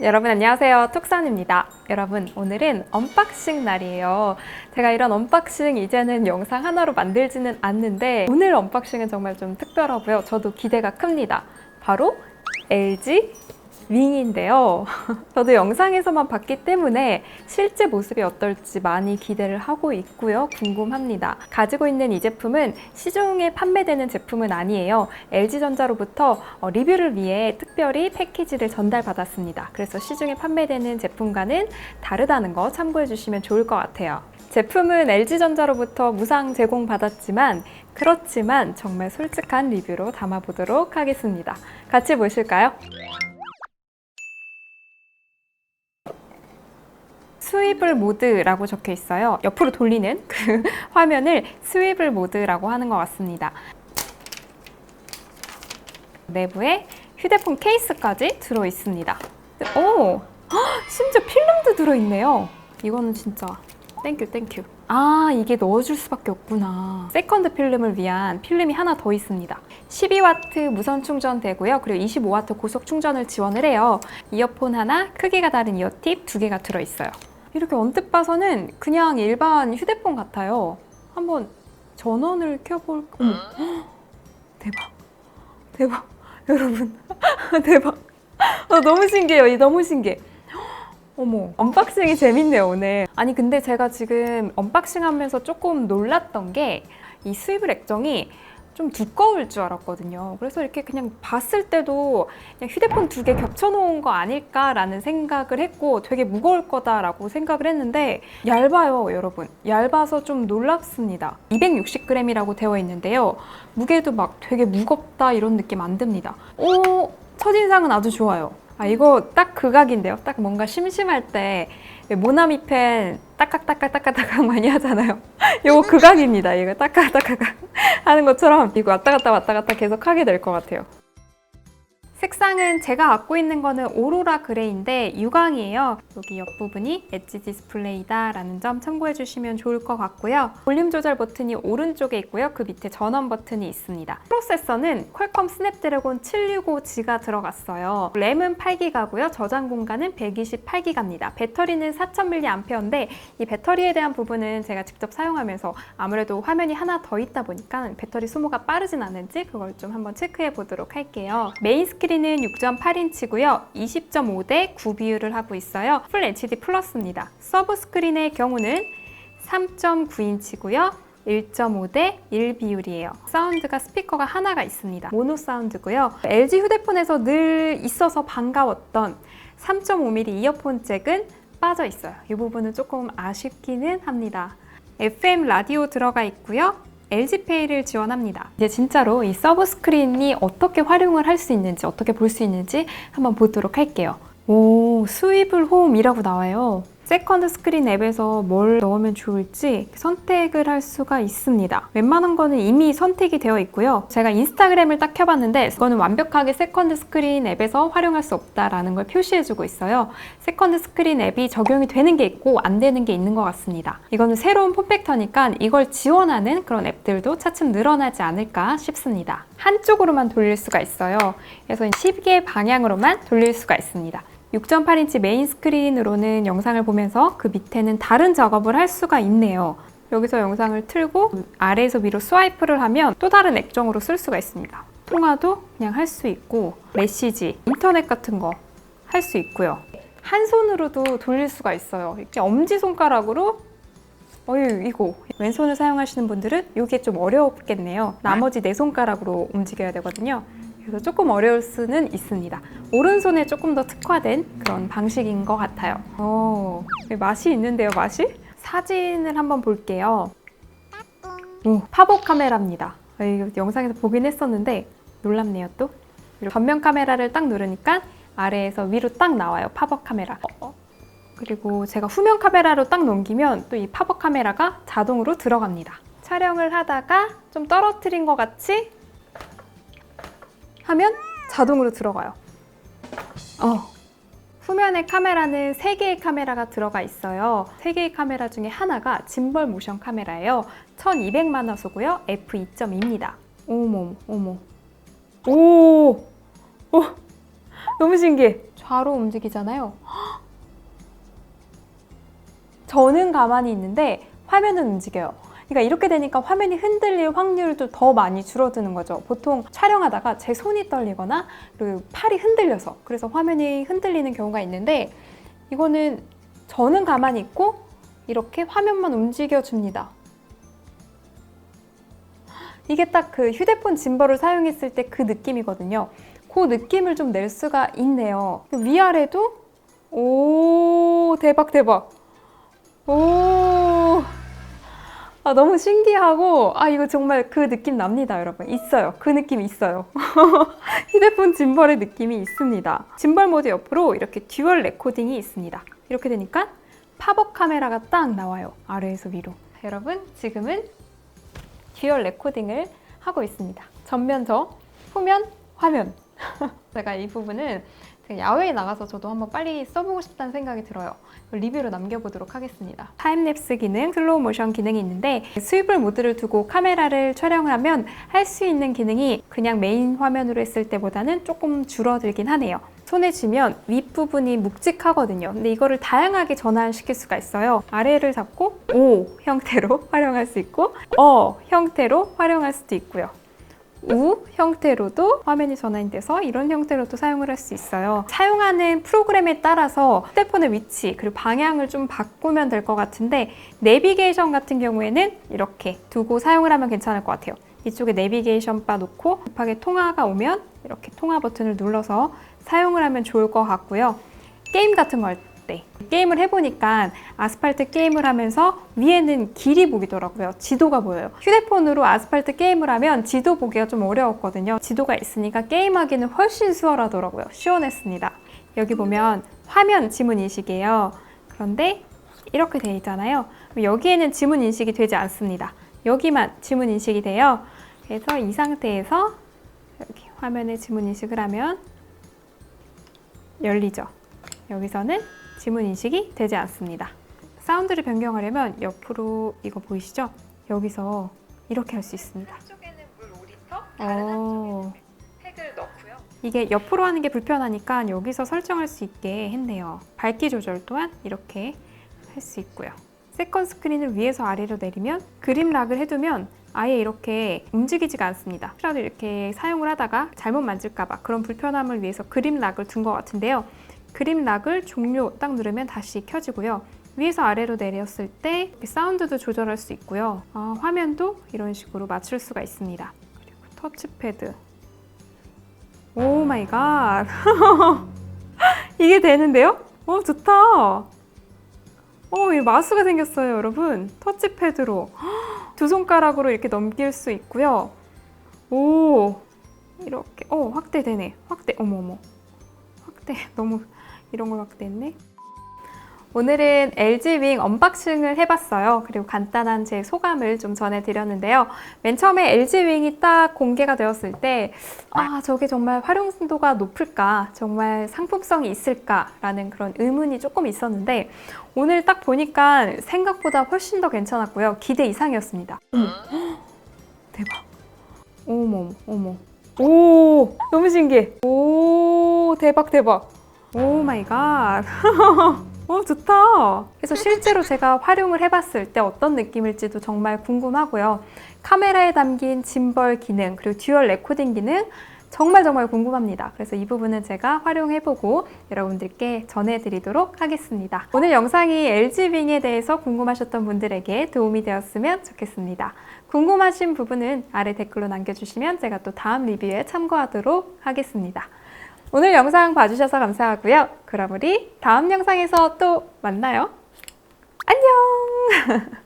여러분 안녕하세요. 톡산입니다. 여러분 오늘은 언박싱 날이에요. 제가 이런 언박싱 이제는 영상 하나로 만들지는 않는데 오늘 언박싱은 정말 좀 특별하고요. 저도 기대가 큽니다. 바로 LG 윙인데요. 저도 영상에서만 봤기 때문에 실제 모습이 어떨지 많이 기대를 하고 있고요. 궁금합니다. 가지고 있는 이 제품은 시중에 판매되는 제품은 아니에요. LG전자로부터 어, 리뷰를 위해 특별히 패키지를 전달받았습니다. 그래서 시중에 판매되는 제품과는 다르다는 거 참고해 주시면 좋을 것 같아요. 제품은 LG전자로부터 무상 제공받았지만 그렇지만 정말 솔직한 리뷰로 담아보도록 하겠습니다. 같이 보실까요? 스위블 모드라고 적혀 있어요. 옆으로 돌리는 그 화면을 스위블 모드라고 하는 것 같습니다. 내부에 휴대폰 케이스까지 들어 있습니다. 오, 헉, 심지어 필름도 들어 있네요. 이거는 진짜 땡큐 땡큐. 아 이게 넣어줄 수밖에 없구나. 세컨드 필름을 위한 필름이 하나 더 있습니다. 12W 무선 충전되고요. 그리고 25W 고속 충전을 지원을 해요. 이어폰 하나, 크기가 다른 이어팁 두 개가 들어 있어요. 이렇게 언뜻 봐서는 그냥 일반 휴대폰 같아요. 한번 전원을 켜볼. 어머, 헉, 대박, 대박, 여러분, 대박. 아, 너무 신기해요. 이 너무 신기해. 어머, 언박싱이 재밌네요, 오늘. 아니, 근데 제가 지금 언박싱 하면서 조금 놀랐던 게이 스위블 액정이 좀 두꺼울 줄 알았거든요. 그래서 이렇게 그냥 봤을 때도 그냥 휴대폰 두 개 겹쳐놓은 거 아닐까라는 생각을 했고 되게 무거울 거다라고 생각을 했는데 얇아요, 여러분. 얇아서 좀 놀랍습니다. 260g이라고 되어 있는데요. 무게도 막 되게 무겁다 이런 느낌 안 듭니다. 오, 첫인상은 아주 좋아요. 아, 이거 딱 극악인데요. 딱 뭔가 심심할 때 모나미 펜 따깍따깍따깍따깍 많이 하잖아요. 이거 극악입니다. 이거 따깍따깍 하는 것처럼 이거 왔다 갔다 왔다 갔다 계속 하게 될 것 같아요. 색상은 제가 갖고 있는 거는 오로라 그레이인데 유광이에요. 여기 옆부분이 엣지 디스플레이다 라는 점 참고해 주시면 좋을 것 같고요. 볼륨 조절 버튼이 오른쪽에 있고요. 그 밑에 전원 버튼이 있습니다. 프로세서는 퀄컴 스냅드래곤 765G가 들어갔어요. 램은 8기가고요. 저장 공간은 128기가입니다. 배터리는 4000mAh인데 이 배터리에 대한 부분은 제가 직접 사용하면서 아무래도 화면이 하나 더 있다 보니까 배터리 소모가 빠르진 않은지 그걸 좀 한번 체크해 보도록 할게요. 메인 스크린 은 6.8인치고요. 20.5대 9 비율을 하고 있어요. 풀 HD 플러스입니다. 서브 스크린의 경우는 3.9인치고요. 1.5대 1 비율이에요. 사운드가 스피커가 하나가 있습니다. 모노 사운드고요. LG 휴대폰에서 늘 있어서 반가웠던 3.5mm 이어폰 잭은 빠져 있어요. 이 부분은 조금 아쉽기는 합니다. FM 라디오 들어가 있고요. LG페이를 지원합니다. 이제 진짜로 이 서브 스크린이 어떻게 활용을 할 수 있는지, 어떻게 볼 수 있는지 한번 보도록 할게요. 오, 스위블 홈이라고 나와요. 세컨드 스크린 앱에서 뭘 넣으면 좋을지 선택을 할 수가 있습니다. 웬만한 거는 이미 선택이 되어 있고요. 제가 인스타그램을 딱 켜봤는데 이거는 완벽하게 세컨드 스크린 앱에서 활용할 수 없다라는 걸 표시해주고 있어요. 세컨드 스크린 앱이 적용이 되는 게 있고 안 되는 게 있는 것 같습니다. 이거는 새로운 폼팩터니까 이걸 지원하는 그런 앱들도 차츰 늘어나지 않을까 싶습니다. 한쪽으로만 돌릴 수가 있어요. 그래서 시계 방향으로만 돌릴 수가 있습니다. 6.8인치 메인 스크린으로는 영상을 보면서 그 밑에는 다른 작업을 할 수가 있네요. 여기서 영상을 틀고 아래에서 위로 스와이프를 하면 또 다른 액정으로 쓸 수가 있습니다. 통화도 그냥 할 수 있고 메시지, 인터넷 같은 거 할 수 있고요. 한 손으로도 돌릴 수가 있어요. 이렇게 엄지 손가락으로 어유 이거 왼손을 사용하시는 분들은 이게 좀 어렵겠네요. 나머지 네 손가락으로 움직여야 되거든요. 그래서 조금 어려울 수는 있습니다. 오른손에 조금 더 특화된 그런 방식인 것 같아요. 오, 맛이 있는데요, 맛이? 사진을 한번 볼게요. 오, 팝업 카메라입니다. 아, 이거 영상에서 보긴 했었는데 놀랍네요, 또. 전면 카메라를 딱 누르니까 아래에서 위로 딱 나와요, 팝업 카메라. 어? 그리고 제가 후면 카메라로 딱 넘기면 또 이 팝업 카메라가 자동으로 들어갑니다. 촬영을 하다가 좀 떨어뜨린 것 같이 하면 자동으로 들어가요. 어. 후면에 카메라는 3개의 카메라가 들어가 있어요. 3개의 카메라 중에 하나가 짐벌 모션 카메라예요. 1200만 화소고요. f2.2입니다. 어머, 어머. 오! 오! 너무 신기해. 좌로 움직이잖아요. 저는 가만히 있는데 화면은 움직여요. 그러니까 이렇게 되니까 화면이 흔들릴 확률도 더 많이 줄어드는 거죠. 보통 촬영하다가 제 손이 떨리거나 그리고 팔이 흔들려서 그래서 화면이 흔들리는 경우가 있는데 이거는 저는 가만히 있고 이렇게 화면만 움직여 줍니다. 이게 딱 그 휴대폰 짐벌을 사용했을 때 그 느낌이거든요. 그 느낌을 좀 낼 수가 있네요. 위아래도 오 대박 대박. 오. 아, 너무 신기하고, 아, 이거 정말 그 느낌 납니다, 여러분. 있어요. 그 느낌이 있어요. 휴대폰 짐벌의 느낌이 있습니다. 짐벌 모드 옆으로 이렇게 듀얼 레코딩이 있습니다. 이렇게 되니까 팝업 카메라가 딱 나와요. 아래에서 위로. 여러분, 지금은 듀얼 레코딩을 하고 있습니다. 전면 저, 후면 화면. 제가 이 부분은 야외에 나가서 저도 한번 빨리 써보고 싶다는 생각이 들어요. 리뷰로 남겨보도록 하겠습니다. 타임랩스 기능, 슬로우 모션 기능이 있는데 스위블 모드를 두고 카메라를 촬영을 하면 할 수 있는 기능이 그냥 메인 화면으로 했을 때보다는 조금 줄어들긴 하네요. 손에 쥐면 윗부분이 묵직하거든요. 근데 이거를 다양하게 전환시킬 수가 있어요. 아래를 잡고 O 형태로 활용할 수 있고 어 형태로 활용할 수도 있고요. 우 형태로도 화면이 전환이 돼서 이런 형태로도 사용을 할 수 있어요. 사용하는 프로그램에 따라서 휴대폰의 위치 그리고 방향을 좀 바꾸면 될 것 같은데 내비게이션 같은 경우에는 이렇게 두고 사용을 하면 괜찮을 것 같아요. 이쪽에 내비게이션 바 놓고 급하게 통화가 오면 이렇게 통화 버튼을 눌러서 사용을 하면 좋을 것 같고요. 게임 같은 때 게임을 해보니까 아스팔트 게임을 하면서 위에는 길이 보이더라고요. 지도가 보여요. 휴대폰으로 아스팔트 게임을 하면 지도 보기가 좀 어려웠거든요. 지도가 있으니까 게임하기는 훨씬 수월하더라고요. 시원했습니다. 여기 보면 화면 지문 인식이에요. 그런데 이렇게 되어 있잖아요. 여기에는 지문 인식이 되지 않습니다. 여기만 지문 인식이 돼요. 그래서 이 상태에서 여기 화면에 지문 인식을 하면 열리죠. 여기서는 지문 인식이 되지 않습니다. 사운드를 변경하려면 옆으로 이거 보이시죠? 여기서 이렇게 할 수 있습니다. 한쪽에는 물 5리터, 다른 한쪽에는 팩을 넣고요. 이게 옆으로 하는 게 불편하니까 여기서 설정할 수 있게 했네요. 밝기 조절 또한 이렇게 할 수 있고요. 세컨 스크린을 위에서 아래로 내리면 그림 락을 해두면 아예 이렇게 움직이지가 않습니다. 혹시라도 이렇게 사용을 하다가 잘못 만질까봐 그런 불편함을 위해서 그림 락을 둔 것 같은데요. 그림 락을 종료 딱 누르면 다시 켜지고요. 위에서 아래로 내렸을 때 사운드도 조절할 수 있고요. 아, 화면도 이런 식으로 맞출 수가 있습니다. 그리고 터치패드. 오 마이 갓. 이게 되는데요? 어, 좋다. 어, 이 마우스가 생겼어요, 여러분. 터치패드로. 두 손가락으로 이렇게 넘길 수 있고요. 오, 이렇게. 어, 확대되네. 확대. 어머, 어머. 확대. 너무 이런 걸 확대했네. 오늘은 LG 윙 언박싱을 해봤어요. 그리고 간단한 제 소감을 좀 전해드렸는데요. 맨 처음에 LG 윙이 딱 공개가 되었을 때, 아, 저게 정말 활용도가 높을까? 정말 상품성이 있을까 라는 그런 의문이 조금 있었는데, 오늘 딱 보니까 생각보다 훨씬 더 괜찮았고요. 기대 이상이었습니다. 대박. 어머, 어머. 오, 너무 신기해. 오, 대박, 대박. 오 마이 갓. 어, 좋다. 그래서 실제로 제가 활용을 해봤을 때 어떤 느낌일지도 정말 궁금하고요. 카메라에 담긴 짐벌 기능, 그리고 듀얼 레코딩 기능, 정말 정말 궁금합니다. 그래서 이 부분은 제가 활용해보고 여러분들께 전해드리도록 하겠습니다. 오늘 영상이 LG윙에 대해서 궁금하셨던 분들에게 도움이 되었으면 좋겠습니다. 궁금하신 부분은 아래 댓글로 남겨주시면 제가 또 다음 리뷰에 참고하도록 하겠습니다. 오늘 영상 봐주셔서 감사하고요. 그럼 우리 다음 영상에서 또 만나요. 안녕!